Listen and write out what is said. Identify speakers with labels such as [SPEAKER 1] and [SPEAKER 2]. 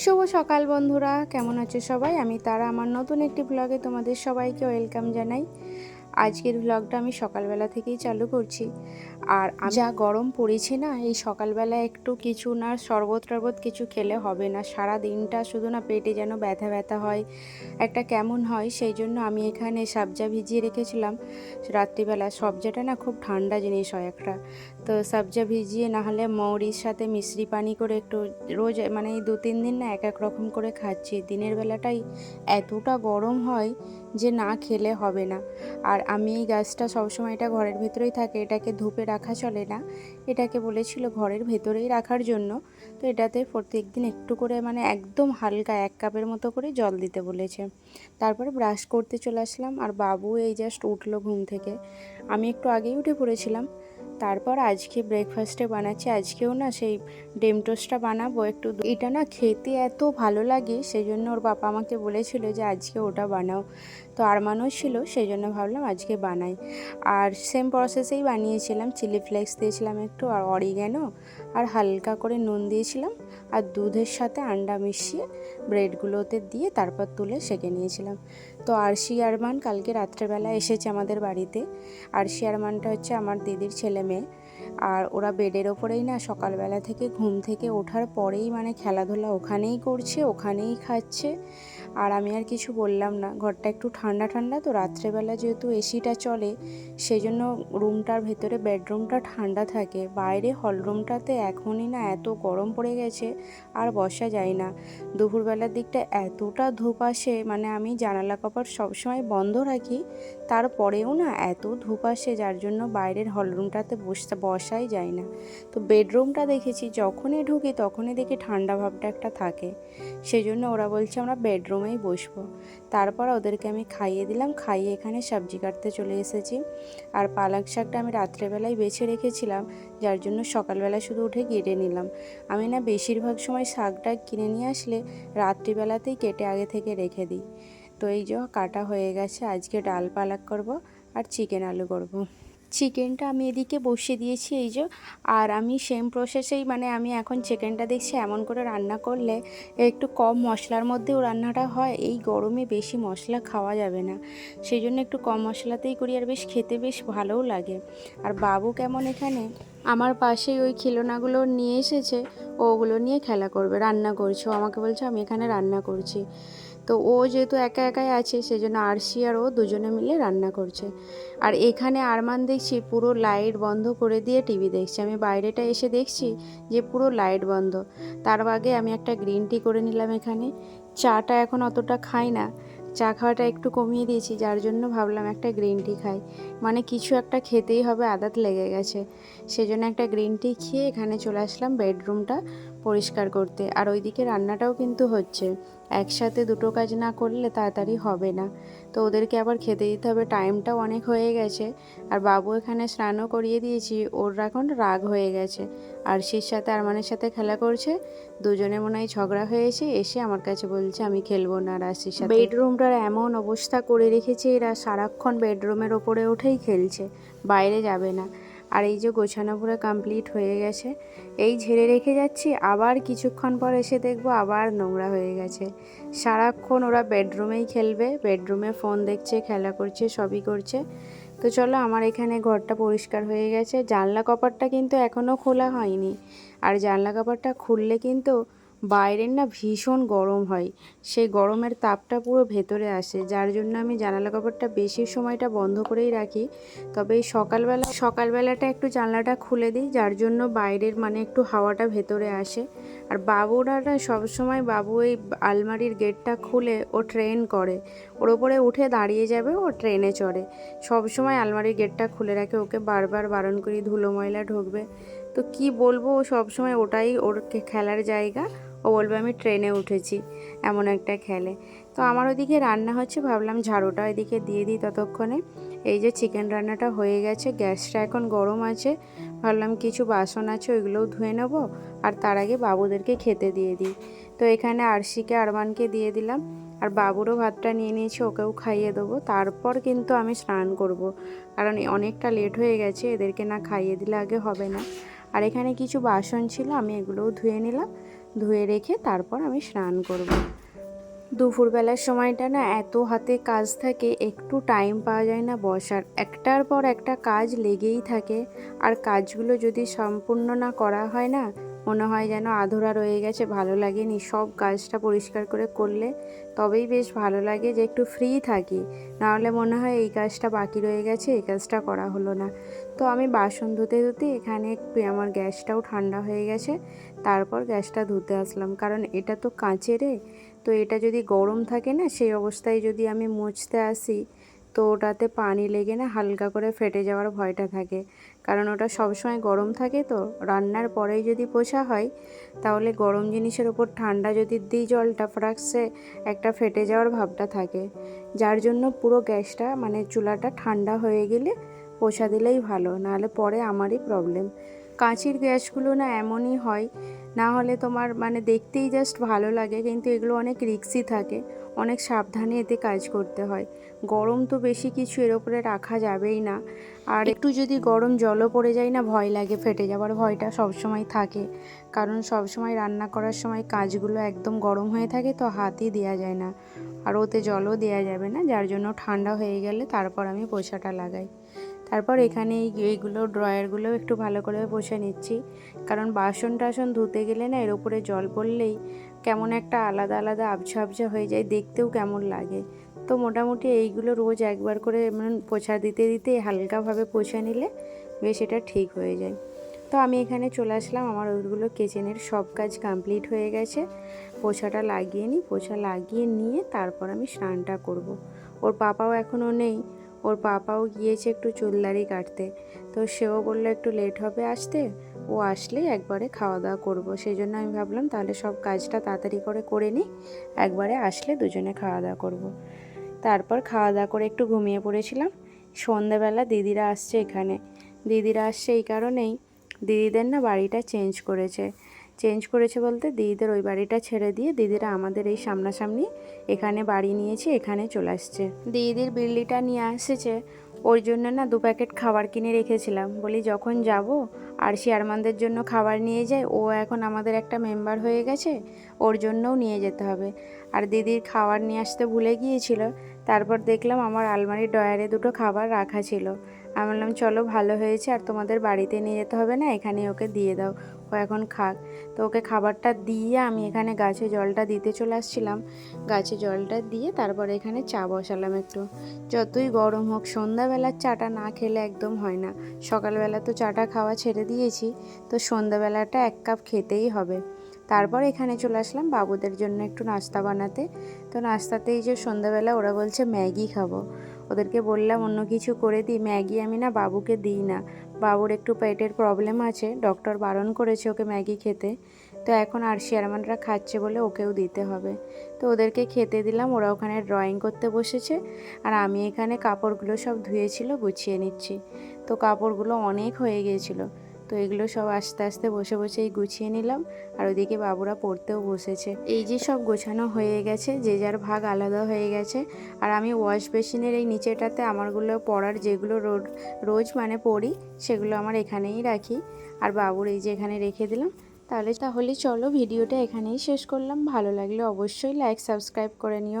[SPEAKER 1] শুভ সকাল বন্ধুরা, কেমন আছো সবাই? আমি তারা, আমার নতুন একটি ব্লগে তোমাদের সবাইকে ওয়েলকাম জানাই। আজকের ব্লগটা আমি সকালবেলা থেকেই চালু করছি। আর যা গরম পড়েছে না, এই সকালবেলা একটু কিছু না, শরবত টরবত কিছু খেলে হবে না। সারা দিনটা শুধু না পেটে যেন ব্যথা ব্যথা হয়, একটা কেমন হয়, সেই জন্য আমি এখানে সবজা ভিজিয়ে রেখেছিলাম। রাত্রিবেলা সবজাটা না খুব ঠান্ডা জিনিস হয় একটা। তো সবজা ভিজিয়ে না হলে মৌরির সাথে মিশ্রি পানি করে একটু রোজ মানে এই দু তিন দিন না এক এক রকম করে খাচ্ছি। দিনের বেলাটাই এতটা গরম হয় যে না খেলে হবে না। আর আমি এই গাছটা সবসময় এটা ঘরের ভেতরেই থাকে, এটাকে ধূপে রাখা চলে না। এটাকে বলেছিল ঘরের ভেতরেই রাখার জন্য। তো এটাতে প্রত্যেক দিন একটু করে মানে একদম হালকা এক কাপের মতো করে জল দিতে বলেছে। তারপরে ব্রাশ করতে চলে আসলাম। আর বাবু এই জাস্ট উঠল ঘুম থেকে। আমি একটু আগেই উঠে পড়েছিলাম। তারপর আজকে ব্রেকফাস্টে বানাচ্ছি। আজকেও না সেই ডেম টোস্টটা বানাবো একটু এটা না খেতে এত ভালো লাগে সেই জন্য ওর বাবা আমাকে বলেছিল যে আজকে ওটা বানাও। তো আর মানুষ ছিল সেই জন্য ভাবলাম আজকে বানাই। আর সেম প্রসেসেই বানিয়েছিলাম চিলি ফ্লেক্স দিয়েছিলাম একটু, আর অরিগ্যানো আর হালকা করে নুন দিয়েছিলাম আর দুধের সাথে আন্ডা মিশিয়ে ব্রেডগুলোতে দিয়ে তারপর তুলে সেঁকে নিয়েছিলাম। তো আরশি আরমান কালকে রাত্রেবেলা এসেছে আমাদের বাড়িতে। আরশি আরমানটা হচ্ছে আমার দিদির ছেলে মেয়ে। আর ওরা বেডের ওপরেই না সকালবেলা থেকে ঘুম থেকে ওঠার পরেই মানে খেলাধুলা ওখানেই করছে, ওখানেই খাচ্ছে। আর আমি আর কিছু বললাম না। ঘরটা একটু ঠান্ডা ঠান্ডা, তো রাত্রেবেলা যেহেতু এসিটা চলে সেই জন্য রুমটার ভেতরে বেডরুমটা ঠান্ডা থাকে। বাইরে হলরুমটাতে এখনই না এত গরম পড়ে গেছে, আর বসা যায় না। দুপুরবেলার দিকটা এতটা ধূপ আসে মানে আমি জানালা কপাট সবসময় বন্ধ রাখি, তারপরেও না এত ধূপ আসে, যার জন্য বাইরের হলরুমটাতে বসতে, বসাই যায় না। তো বেডরুমটা দেখেছি, যখনই ঢুকি তখনই দেখি ঠান্ডা ভাবটা একটা থাকে। সেই জন্য ওরা বলছে, আমরা বেডরুমেই বসবো। তারপর ওদেরকে আমি খাইয়ে দিলাম, খাইয়ে এখানে সবজি কাটতে চলে এসেছি। আর পালক শাকটা আমি রাত্রেবেলায় বেছে রেখেছিলাম, যার জন্য সকালবেলা শুধু উঠে কেটে নিলাম। আমি না বেশিরভাগ সময় শাকটা কিনে নিয়ে আসলে রাত্রিবেলাতেই কেটে আগে থেকে রেখে দিই। তো এই যে কাটা হয়ে গেছে, আজকে ডাল পালাক করব আর চিকেন আলু করব। চিকেনটা আমি এদিকে বসিয়ে দিয়েছি, এই যে। আর আমি সেম প্রসেসেই মানে আমি এখন চিকেনটা দেখছি এমন করে রান্না করলে একটু কম মশলার মধ্যেও রান্নাটা হয়, এই গরমে বেশি মশলা খাওয়া যাবে না। সেই জন্য একটু কম মশলাতেই করি আর বেশ খেতে বেশ ভালোও লাগে। আর বাবু কেমন এখানে? আমার পাশেই ওই খেলনাগুলো নিয়ে এসেছে ওগুলো নিয়ে খেলা করবে, রান্না করছে। আমাকে বলছে, আমি এখানে রান্না করছি। তো ও যেহেতু একা একাই আছে, সেজন্য আরশি আর ও দুজনে মিলে রান্না করছে। আর এখানে আরমান দেখছি পুরো লাইট বন্ধ করে দিয়ে টিভি দেখছে। আমি বাইরেটা এসে দেখছি যে পুরো লাইট বন্ধ। তার আগে আমি একটা গ্রিন টি করে নিলাম এখানে। চাটা এখন অতটা খাই না। চা খাওয়াটা একটু কমিয়ে দিয়েছি, যার জন্য ভাবলাম একটা গ্রিন টি খাই। মানে কিছু একটা খেতেই হবে, আদাত লেগে গেছে। সেজন্য একটা গ্রিন টি খেয়ে এখানে চলে আসলাম বেডরুমটা পরিষ্কার করতে। আর ওইদিকে রান্নাটাও কিন্তু হচ্ছে। একসাথে দুটো কাজ না করলে তাড়াতাড়ি হবে না। তো ওদেরকে আবার খেতে দিতে হবে। টাইমটাও অনেক হয়ে গেছে। আর বাবু এখানে স্নানও করিয়ে দিয়েছি। ওর এখন রাগ হয়ে গেছে। আর আরশির সাথে আরমানের সাথে খেলা করছে। দুজনে মনে হয় ঝগড়া হয়েছে। এসে আমার কাছে বলছে, আমি খেলব না আর আরশির সাথে। বেডরুমটার এমন অবস্থা করে রেখেছে এরা সারাক্ষণ বেডরুমের ওপরে উঠেই খেলছে। বাইরে যাবে না। আর এই যে গোছানো পুরো কমপ্লিট হয়ে গেছে। এই ঝেড়ে রেখে যাচ্ছি, আবার কিছুক্ষণ পর এসে দেখব আবার নোংরা হয়ে গেছে। সারাক্ষণ ওরা বেডরুমেই খেলবে বেডরুমে ফোন দেখছে, খেলা করছে, সবই করছে। তো চলো আমার এখানে ঘরটা পরিষ্কার হয়ে গেছে। জানলা কপাটটা কিন্তু এখনও খোলা হয়নি। আর জানলা কপাটটা খুললে কিন্তু বাইরের না ভীষণ গরম হয়। সেই গরমের তাপটা পুরো ভেতরে আসে, যার জন্য আমি জানালা কপাটটা বেশি সময়টা বন্ধ করেই রাখি। তবে এই সকালবেলা, সকালবেলাটা একটু জানলাটা খুলে দিই, যার জন্য বাইরের মানে একটু হাওয়াটা ভেতরে আসে। আর বাবুরা না সবসময় বাবু এই আলমারির গেটটা খুলে ও ট্রেন করে। ওর ওপরে উঠে দাঁড়িয়ে যাবে, ও ট্রেনে চড়ে। সবসময় আলমারির গেটটা খুলে রাখে, ওকে বারবার বারণ করি, ধুলো ময়লা ঢুকবে। তো কি বলব সবসময় ওটাই ওর খেলার জায়গা। ও বলবে, আমি ট্রেনে উঠেছি। এমন একটা খেলে। তো আমার ওদিকে রান্না হচ্ছে, ভাবলাম ঝাড়ুটা এদিকে দিয়ে দিই ততক্ষণে। এই যে চিকেন রান্নাটা হয়ে গেছে, গ্যাসটা এখন গরম আছে। ভাবলাম কিছু বাসন আছে, ওইগুলোও ধুয়ে নেব। আর তার আগে বাবুদেরকে খেতে দিয়ে দিই। তো এখানে আরশিকে, আরমানকে দিয়ে দিলাম। আর বাবুরও ভাতটা নিয়ে নিয়েছি, ওকেও খাইয়ে দেবো। তারপর কিন্তু আমি স্নান করব। কারণ অনেকটা লেট হয়ে গেছে, এদেরকে না খাইয়ে দিলে আগে হবে না। আর এখানে কিছু বাসন ছিল, আমি এগুলোও ধুয়ে নিলাম। ধুয়ে রেখে তারপর আমি স্নান করব। দুপুরবেলার সময়টা না এত হাতে কাজ থাকে, একটু টাইম পাওয়া যায় না বসার। একটার পর একটা কাজ লেগেই থাকে। আর কাজগুলো যদি সম্পূর্ণ না করা হয় না, মনে হয় যেন আধুরা রয়ে গেছে, ভালো লাগেনি। সব কাজটা পরিষ্কার করে করলে তবেই বেশ ভালো লাগে যে একটু ফ্রি থাকি। নাহলে মনে হয় এই কাজটা বাকি রয়ে গেছে, এই কাজটা করা হলো না। তো আমি বাসন ধুতে ধুতে এখানে আমার গ্যাসটাও ঠান্ডা হয়ে গেছে। তারপর গ্যাসটা ধুতে আসলাম। কারণ এটা তো কাঁচেরে তো এটা যদি গরম থাকে না, সেই অবস্থায় যদি আমি মুছতে আসি, তো ওটাতে পানি লেগে না হালকা করে ফেটে যাওয়ার ভয়টা থাকে। কারণ ওটা সবসময় গরম থাকে তো, রান্নার পরেই যদি পোছা হয়, তাহলে গরম জিনিসের ওপর ঠান্ডা যদি দিই জলটা, ফ্রাক্সে একটা ফেটে যাওয়ার ভাবটা থাকে। যার জন্য পুরো গ্যাসটা মানে চুলাটা ঠান্ডা হয়ে গেলে পোছা দিলেই ভালো, নাহলে পরে আমারই প্রবলেম কাঁচির গ্যাসগুলো না এমনই হয়, না হলে তোমার মানে দেখতেই জাস্ট ভালো লাগে, কিন্তু এগুলো অনেক রিক্সি থাকে, অনেক সাবধানে এতে কাজ করতে হয়। গরম তো বেশি কিছু এর ওপরে রাখা যাবেই না। আর একটু যদি গরম জলও পড়ে যায় না, ভয় লাগে ফেটে যাওয়ার, ভয়টা সবসময় থাকে। কারণ সবসময় রান্না করার সময় কাজগুলো একদম গরম হয়ে থাকে, তো হাতই দেওয়া যায় না। আর ওতে জলও দেওয়া যাবে না, যার জন্য ঠান্ডা হয়ে গেলে তারপর আমি পোছাটা লাগাই। তারপর এখানে এই এইগুলো ড্রয়ারগুলো একটু ভালো করে বসে নিচ্ছি। কারণ বাসন টাসন ধুতে গেলে না এর উপরে জল পড়লেই কেমন একটা আলাদা আলাদা আবছা আবছা হয়ে যায় দেখতেও কেমন লাগে। তো মোটামুটি এইগুলো রোজ একবার করে মানে পোছা দিতে দিতে হালকাভাবে পোছা নিলে বেশ এটা ঠিক হয়ে যায়। তো আমি এখানে চলে আসলাম আমার ওইগুলো কিচেনের সব কাজ কমপ্লিট হয়ে গেছে। পোছাটা লাগিয়ে নিই পোছা লাগিয়ে নিয়ে তারপর আমি স্নানটা করব। ওর পাপাও এখনও নেই। ওর পাপাও গিয়েছে একটু চুলদারি কাটতে। তো সেও বলল, একটু লেট হবে আসতে। ও আসলেই একবারে খাওয়া দাওয়া করব। সেই জন্য আমি ভাবলাম, তাহলে সব কাজটা তাড়াতাড়ি করে করে নিই। একবারে আসলে দুজনে খাওয়া দাওয়া করব। তারপর খাওয়া দাওয়া করে একটু ঘুমিয়ে পড়েছিলাম। সন্ধেবেলা দিদিরা আসছে এখানে। দিদিরা আসছে এই কারণেই। দিদিদের না বাড়িটা চেঞ্জ করেছে। চেঞ্জ করেছে বলতে দিদিদের ওই বাড়িটা ছেড়ে দিয়ে দিদিরা আমাদের এই সামনাসামনি এখানে বাড়ি নিয়েছে, এখানে চলে আসছে। দিদির বিল্লিটা নিয়ে এসেছে ওই জন্য না দু প্যাকেট খাবার কিনে রেখেছিলাম। বলি যখন যাব আর আরমানদের জন্য খাবার নিয়ে যায়, ও এখন আমাদের একটা মেম্বার হয়ে গেছে, ওর জন্যও নিয়ে যেতে হবে। আর দিদির খাবার নিয়ে আসতে ভুলে গিয়েছিল, তারপর দেখলাম আমার আলমারির ডয়ারে দুটো খাবার রাখা ছিল। আমি বললাম, চলো, ভালো হয়েছে, আর তোমাদের বাড়িতে নিয়ে যেতে হবে না এখানে ওকে দিয়ে দাও। ও এখন খাক। তো ওকে খাবারটা দিয়ে আমি এখানে গাছে জলটা দিতে চলে আসছিলাম। গাছে জলটা দিয়ে তারপর এখানে চা বসালাম একটু। যতই গরম হোক, সন্ধ্যাবেলার চাটা না খেলে একদম হয় না। সকালবেলা তো চাটা খাওয়া ছেড়ে দিয়েছি, তো সন্ধ্যাবেলাটা এক কাপ খেতেই হবে। তারপর এখানে চলে আসলাম বাবুদের জন্য একটু নাস্তা বানাতে। তো নাস্তাতেই যে সন্ধ্যাবেলা ওরা বলছে ম্যাগি খাব। ওদেরকে বললাম, অন্য কিছু করে দিই। ম্যাগি আমি না বাবুকে দিই না। বাবুর একটু পেটের প্রবলেম আছে ডক্টর বারণ করেছে ওকে ম্যাগি খেতে। তো এখন আর শেয়ারমানরা খাচ্ছে বলে ওকেও দিতে হবে। তো ওদেরকে খেতে দিলাম, ওরা ওখানে ড্রয়িং করতে বসেছে। আর আমি এখানে কাপড়গুলো সব ধুয়েছিল গুছিয়ে নিচ্ছি। তো কাপড়গুলো অনেক হয়ে গিয়েছিল। তো এগুলো সব আস্তে আস্তে বসে বসেই গুছিয়ে নিলাম। আর ওদিকে বাবুরা পড়তেও বসেছে। এই যে সব গোছানো হয়ে গেছে, যে যার ভাগ আলাদা হয়ে গেছে। আর আমি ওয়াশ বেসিনের এই নিচেটাতে আমারগুলো পড়ার যেগুলো রোজ মানে পড়ি, সেগুলো আমার এখানেই রাখি। আর বাবুর এই যে এখানে রেখে দিলাম। তাহলে তাহলে চলো ভিডিওটা এখানেই শেষ করলাম। ভালো লাগলে অবশ্যই লাইক সাবস্ক্রাইব করে নিও।